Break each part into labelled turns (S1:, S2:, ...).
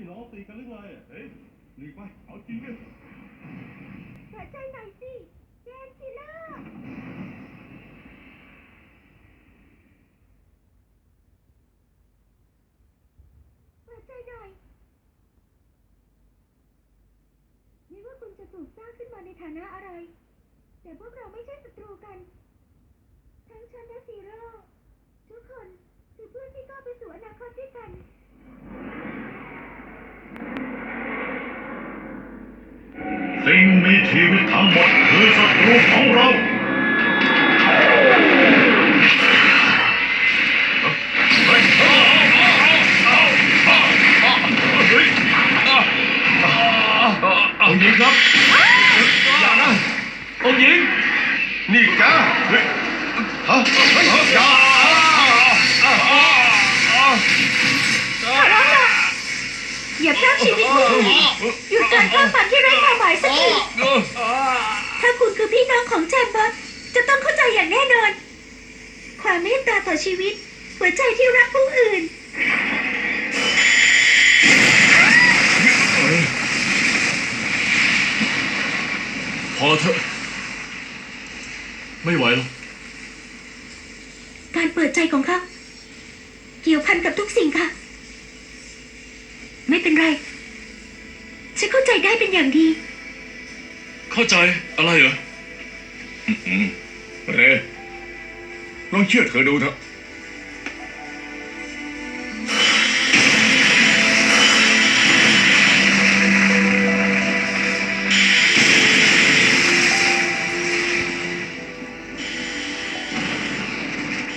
S1: พี่น้องตีกันหรือไงเฮ้ยหลีกไป เอาจริงดิ
S2: เปิดใจหน่อยสิ เจนจิเลอร์เปิดใจหน่อยไม่ว่าคุณจะถูกสร้างขึ้นมาในฐานะอะไร แต่พวกเราไม่ใช่ศัตรูกัน ทั้งฉันและซีโร่ทุกคนคือเพื่อนที่ก้าวไปสู่อนาคตด้วยกัน
S1: สิ่งมีชีวิตทั้งหมดคือศัตรูของเรา
S3: องค์หญิงครับ อย่านะ องค์หญิง
S1: นี่แกเฮ้ยฮะเฮ้ยอย่า
S2: ขอร้องล่ะ อย่าพรากชีวิตผู้อื่นหยุดการฆ่าฟันที่ไร้ความหมายสักทีถ้าคุณคือพี่น้องของแจมบอสจะต้องเข้าใจอย่างแน่นอน ความเมตตาต่อชีวิต หัวใจที่รักผู้อื่น
S3: พอเถอะ ไม่ไหวหรอก
S2: การเปิดใจของเขาเกี่ยวพันกับทุกสิ่งค่ะ ไม่เป็นไร ฉันเข้าใจได้เป็นอย่างดี
S3: เข้าใจอะไรเหรอ
S4: เรลองเชื่อเธอดูเถอะ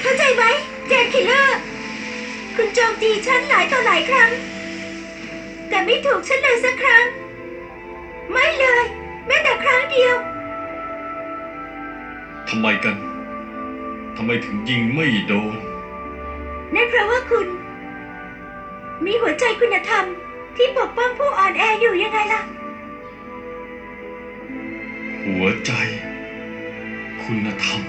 S2: เข้าใจไหมเจนคิลเลอร์ คุณโจมตีฉันหลายต่อหลายครั้ง แต่ไม่ถูกฉันเลยสักครั้ง ไม่เลย แม้แต่ครั้งเดียว
S3: ทำไมกัน ทำไมถึงยิงไม่โดน
S2: นั่นเพราะว่าคุณ มีหัวใจคุณธรรม ที่ปกป้องผู้อ่อนแออยู่ยังไงล่ะ
S3: หัวใจ คุณธรรม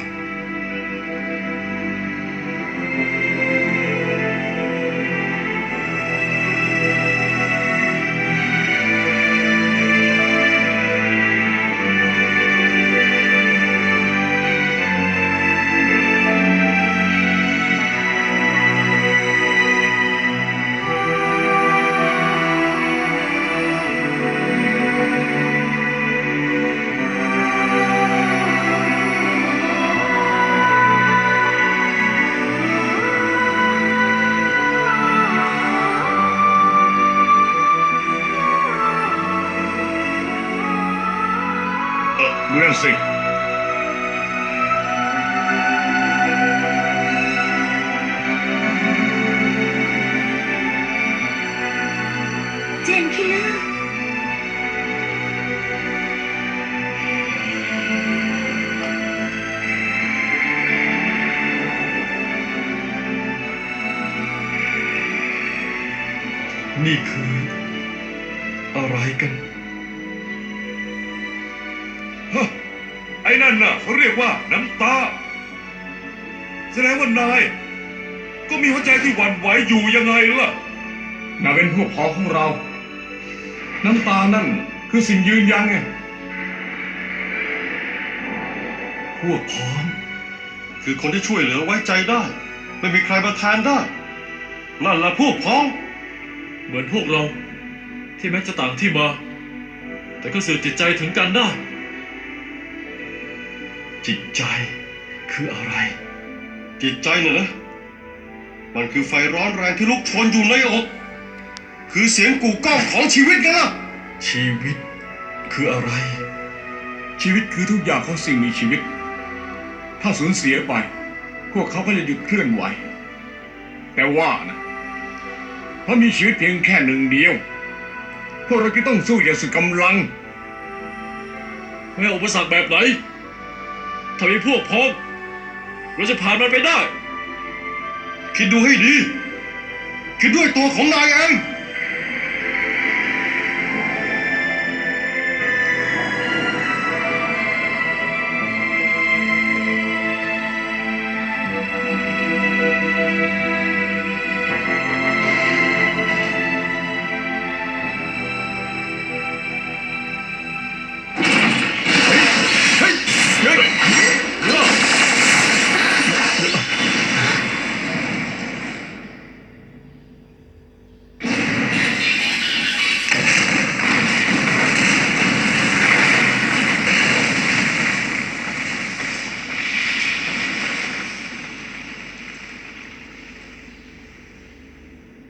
S4: เออดูนั่นสิ
S2: เจนคิลเลอร์
S3: นี่คือ อะไรกัน
S1: ไอ้นั่นน่ะเขาเรียกว่าน้ำตา แสดงว่านาย ก็มีหัวใจที่หวั่นไหวอยู่ยังไงล่ะ
S4: น่าเป็นพวกพ้องของเรา น้ำตานั่นคือสิ่งยืนยันไง
S3: พวกพ้อง
S1: คือคนที่ช่วยเหลือไว้ใจได้ ไม่มีใครมาแทนได้ นั่นละพวกพ้อง
S3: เหมือนพวกเรา ที่แม้จะต่างที่มา แต่ก็สื่อจิตใจถึงกันได้ จิตใจคืออะไร
S1: จิตใจเนี่ยนะมันคือไฟร้อนแรงที่ลุกโชนอยู่ในอก คือเสียงกู่ก้องของชีวิตไงล่ะ
S3: ชีวิตคืออะไร
S4: ชีวิตคือทุกอย่างของสิ่งมีชีวิต ถ้าสูญเสียไป พวกเขาก็จะหยุดเคลื่อนไหว แต่ว่านะเพราะมีชีวิตเพียงแค่หนึ่งเดียว พวกเราก็ต้องสู้อย่างสุดกำลัง
S3: ไม่อุปสรรคแบบไหน ถ้ามีพวกพ้องเราจะผ่านมันไปได้
S1: คิดดูให้ดี คิดด้วยตัวของนายเอง